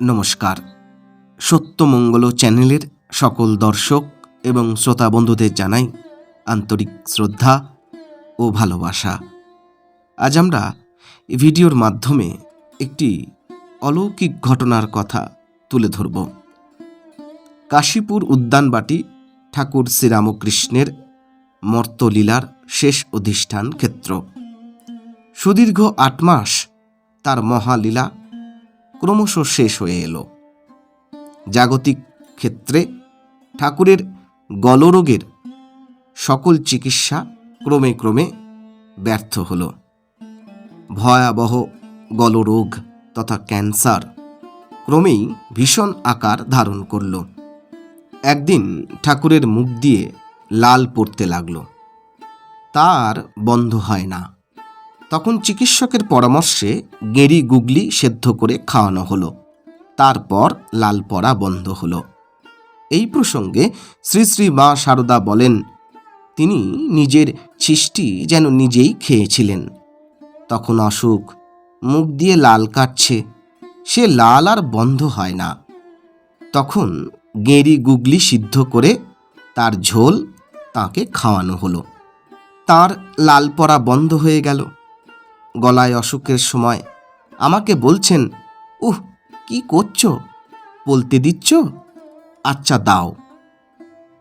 নমস্কার। সত্যমঙ্গল চ্যানেলের সকল দর্শক এবং শ্রোতা বন্ধুদের জানাই আন্তরিক শ্রদ্ধা ও ভালোবাসা। আজ আমরা ভিডিওর মাধ্যমে একটি অলৌকিক ঘটনার কথা তুলে ধরব। কাশীপুর উদ্যানবাটি ঠাকুর শ্রীরামকৃষ্ণের মর্তলীলার শেষ অধিষ্ঠান ক্ষেত্র। সুদীর্ঘ আট মাস তার মহালীলা ক্রমশ শেষ হয়ে এলো। জাগতিক ক্ষেত্রে ঠাকুরের গলরোগের সকল চিকিৎসা ক্রমে ক্রমে ব্যর্থ হল। ভয়াবহ গলরোগ তথা ক্যান্সার ক্রমেই ভীষণ আকার ধারণ করল। একদিন ঠাকুরের মুখ দিয়ে লাল পড়তে লাগল। তার বন্ধ হয় না। তখন চিকিৎসকের পরামর্শে গেরি গুগলি সেদ্ধ করে খাওয়ানো হলো। তারপর লাল পড়া বন্ধ হলো। এই প্রসঙ্গে শ্রী শ্রী মা সারদা বলেন, তিনি নিজের সৃষ্টি যেন নিজেই খেয়েছিলেন। তখন অসুখ মুখ দিয়ে লাল কাটছে, সে লাল আর বন্ধ হয় না। তখন গেঁড়ি গুগলি সিদ্ধ করে তার ঝোল তাকে খাওয়ানো হলো। তার লাল পড়া বন্ধ হয়ে গেল। গলায় অসুখের সময়, আমাকে বলছেন, উহ, কি করছ? বলতে দিচ্ছ? আচ্ছা দাও।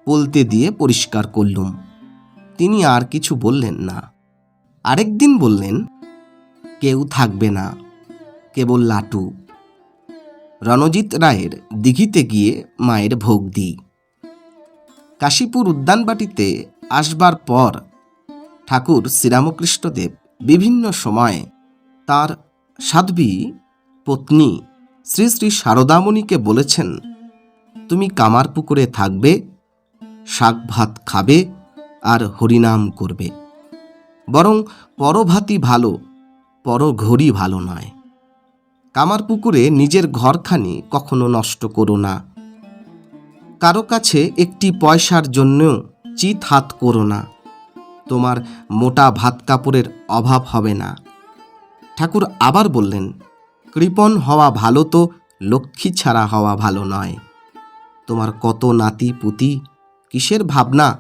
বলতে দিয়ে পরিষ্কার করলুম। তিনি আর কিছু বললেন না। আরেকদিন বললেন, কেউ থাকবে না, কেবল লাটু। রণজিৎ রায়ের দিঘিতে গিয়ে মায়ের ভোগ দিই। কাশীপুর উদ্যানবাটিতে আসবার পর ঠাকুর শ্রীরামকৃষ্ণদেব বিভিন্ন সময়ে তার সাধ্বী পত্নী শ্রী শ্রী শারদামণিকে বলেছেন, তুমি কামার পুকুরে থাকবে, শাক ভাত খাবে আর হরিনাম করবে। বরং পরভাতি ভালো, পরঘড়ি ভালো নয়। কামার পুকুরে নিজের ঘরখানি কখনো নষ্ট করো না। কারও কাছে একটি পয়সার জন্যও চিত হাত করো না। তোমার মোটা ভাত কাপড়ের অভাব হবে না। ঠাকুর আবার বললেন, কৃপণ হওয়া ভালো তো, লক্ষ্মী ছাড়া হওয়া ভালো নয়। তোমার কত নাতি পুতি, কিসের ভাবনা?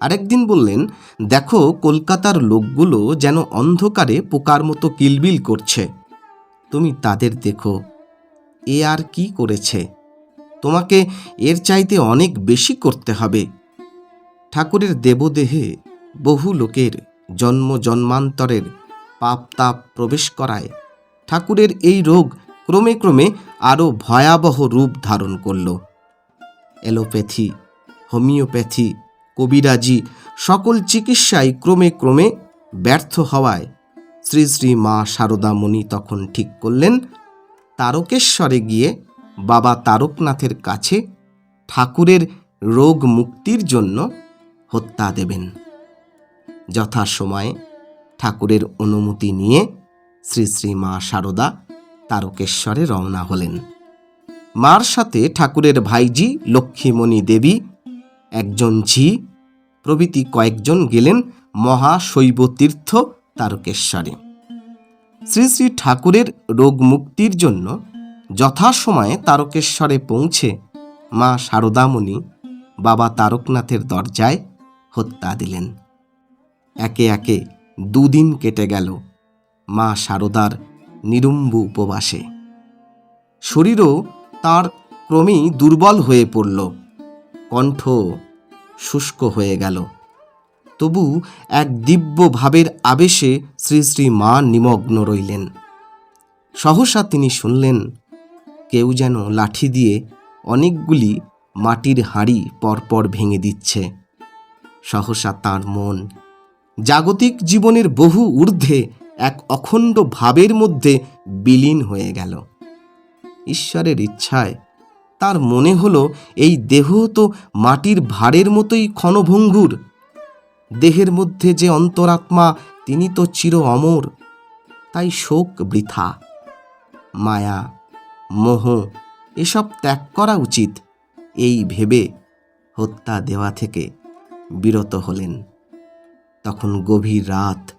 আরেকদিন বললেন, দেখো, কলকাতার লোকগুলো যেন অন্ধকারে পোকার মতো কিলবিল করছে। তুমি তাদের দেখো, এ আর কি করেছে? তোমাকে এর চাইতে অনেক বেশি করতে হবে। ঠাকুরের দেবদেহে বহু লোকের জন্ম জন্মান্তরের পাপ তাপ প্রবেশ করায়। ঠাকুরের এই রোগ ক্রমে ক্রমে আরও ভয়াবহ রূপ ধারণ করল। অ্যালোপ্যাথি, হোমিওপ্যাথি, কবিরাজি সকল চিকিৎসাই ক্রমে ক্রমে ব্যর্থ হওয়ায় শ্রী শ্রী মা শারদামণি তখন ঠিক করলেন, তারকেশ্বরে গিয়ে বাবা তারকনাথের কাছে ঠাকুরের রোগ মুক্তির জন্য হত্যা দেবেন। যথাসময়ে ঠাকুরের অনুমতি নিয়ে শ্রী শ্রী মা শারদা তারকেশ্বরে রওনা হলেন। মার সাথে ঠাকুরের ভাইজি লক্ষ্মীমণি দেবী, একজন ঝি, প্রভৃতি কয়েকজন গেলেন মহাশৈব তীর্থ তারকেশ্বরে। শ্রী শ্রী ঠাকুরের রোগ মুক্তির জন্য যথাসময়ে তারকেশ্বরে পৌঁছে মা শারদামণি বাবা তারকনাথের দরজায় হত্যা দিলেন। একে একে দুদিন কেটে গেল মা শারদার নিরুম্বু উপবাসে। শরীরও তার ক্রমেই দুর্বল হয়ে পড়ল, কণ্ঠ শুষ্ক হয়ে গেল। তবু এক দিব্য ভাবের আবেশে শ্রী শ্রী মা নিমগ্ন রইলেন। সহসা তিনি শুনলেন, কেউ যেন লাঠি দিয়ে অনেকগুলি মাটির হাঁড়ি পরপর ভেঙে দিচ্ছে। সহসা তার মন জাগতিক জীবনের বহু ঊর্ধ্বে এক অখণ্ড ভাবের মধ্যে বিলীন হয়ে গেল। ঈশ্বরের ইচ্ছায় তার মনে হলো, এই দেহ তো মাটির ভাড়ের মতোই ক্ষণভঙ্গুর। দেহের মধ্যে যে অন্তরাত্মা, তিনি তো চির অমর। তাই শোক বৃথা। মায়া, মোহ, এসব ত্যাগ করা উচিত। এই ভেবে হত্যা দেওয়া থেকে বিরত হলেন। তখন গভীর রাত।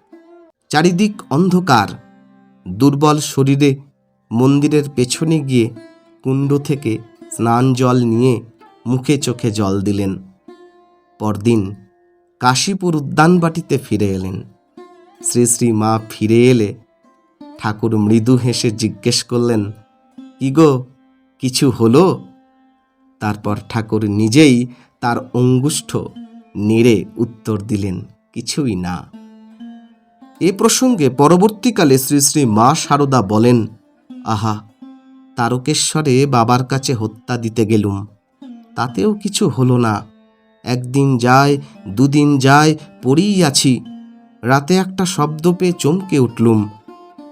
চারিদিক অন্ধকার। দুর্বল শরীরে মন্দিরের পেছনে গিয়ে কুণ্ড থেকে স্নান জল নিয়ে মুখে চোখে জল দিলেন। পরদিন কাশীপুর উদ্যানবাটিতে ফিরে এলেন। শ্রী শ্রী মা ফিরে এলে ঠাকুর মৃদু হেসে জিজ্ঞেস করলেন, কি গো, কিছু হলো? তারপর ঠাকুর নিজেই তার অঙ্গুষ্ঠ নেড়ে উত্তর দিলেন কিছুই না। এ প্রসঙ্গে পরবর্তীকালে শ্রী শ্রী মা সারদা বলেন, আহা, তারকেশ্বরে বাবার কাছে হত্যা দিতে গেলুম। তাতেও কিছু হলো না। একদিন যায়, দুদিন যায়, পড়েই আছি। রাতে একটা শব্দ পেয়ে চমকে উঠলুম।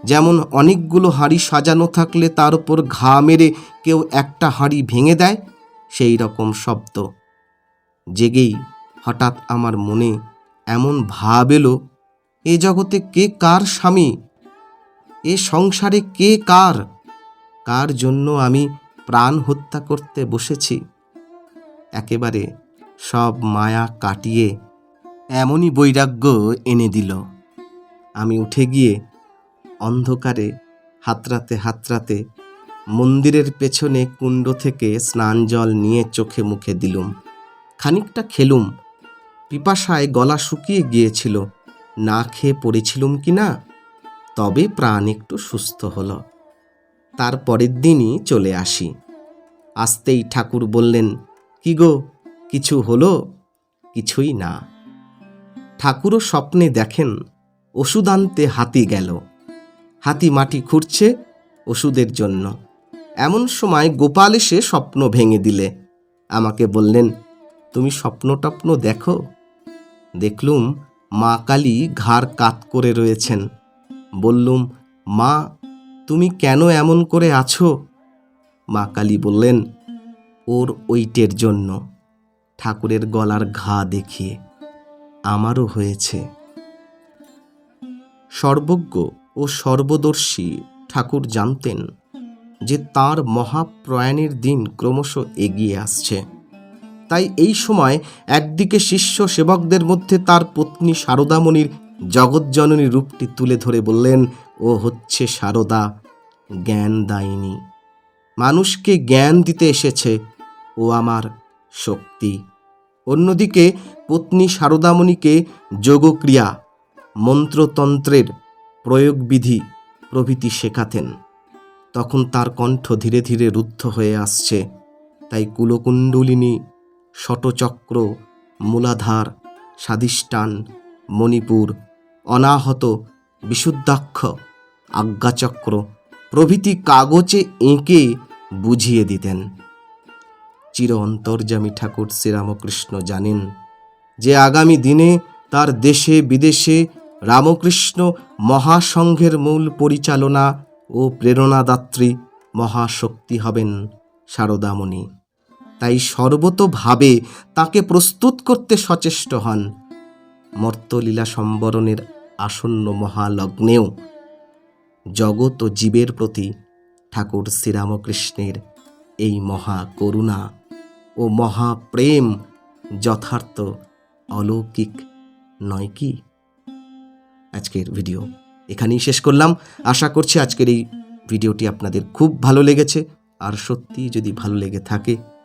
যেমন অনেকগুলো হাঁড়ি সাজানো থাকলে তার উপর ঘা মেরে কেউ একটা হাঁড়ি ভেঙে দেয়, সেই রকম শব্দ। জেগেই হঠাৎ আমার মনে এমন ভাব এলো, এ জগতে কে কার স্বামী? এ সংসারে কে কার? কার জন্য আমি প্রাণ হত্যা করতে বসেছি? একেবারে সব মায়া কাটিয়ে এমনই বৈরাগ্য এনে দিল। আমি উঠে গিয়ে অন্ধকারে হাতরাতে হাতরাতে মন্দিরের পেছনে কুণ্ড থেকে স্নান জল নিয়ে চোখে মুখে দিলুম। খানিকটা খেলুম পিপাসায় গলা শুকিয়ে গিয়েছিল। না খেয়ে পড়েছিলুম কি না? তবে প্রাণ একটু সুস্থ হলো। তার পরের দিনই চলে আসি। আসতেই ঠাকুর বললেন, কি গো, কিছু হলো? কিছুই না। ঠাকুরও স্বপ্নে দেখেন, ওষুধ আনতে হাতি গেল। হাতি মাটি খুঁড়ছে ওষুধের জন্য। এমন সময় গোপাল এসে স্বপ্ন ভেঙে দিলে। আমাকে বললেন, তুমি স্বপ্ন টপ্ন দেখো? দেখলুম মা কালী ঘাড় কাত করে রয়েছেন। বললুম, মা, তুমি কেন এমন করে আছো? মা কালী বললেন, ওর ওইটের জন্য। ঠাকুরের গলার ঘা দেখিয়ে আমারও হয়েছে। সর্বজ্ঞ ও সর্বদর্শী ঠাকুর জানতেন যে তার মহাপ্রয়াণের দিন ক্রমশ এগিয়ে আসছে। তাই এই সময় একদিকে শিষ্য সেবকদের মধ্যে তার পত্নী শারদামণির জগৎজননী রূপটি তুলে ধরে বললেন, ও হচ্ছে শারদা জ্ঞান দায়িনী। মানুষকে জ্ঞান দিতে এসেছে, ও আমার শক্তি। অন্যদিকে পত্নী শারদামণিকে যোগক্রিয়া, মন্ত্রতন্ত্রের প্রয়োগবিধি প্রভৃতি শেখাতেন। তখন তার কণ্ঠ ধীরে ধীরে রুদ্ধ হয়ে আসছে। তাই কুলকুণ্ডলিনী শটচক্র মূলাধার স্বাদিষ্টান মণিপুর, অনাহত, বিশুদ্ধাক্ষ, আজ্ঞাচক্র প্রভৃতি কাগজে এঁকে বুঝিয়ে দিতেন। চির অন্তর্যামী ঠাকুর শ্রীরামকৃষ্ণ জানেন যে আগামী দিনে তার দেশে বিদেশে রামকৃষ্ণ মহাসংঘের মূল পরিচালনা ও প্রেরণাদাত্রী মহাশক্তি হবেন শারদামণি। তাই সর্বতোভাবে তাকে প্রস্তুত করতে সচেষ্ট হন। মর্তলীলা সম্বরণের আসন্ন মহালগ্নেও জগৎ ও জীবের প্রতি ঠাকুর শ্রীরামকৃষ্ণের এই মহা করুণা ও মহাপ্রেম যথার্থ অলৌকিক নয় কি? আজকের ভিডিও এখানেই শেষ করলাম। আশা করছি আজকের এই ভিডিওটি আপনাদের খুব ভালো লেগেছে। আর সত্যি যদি ভালো লেগে থাকে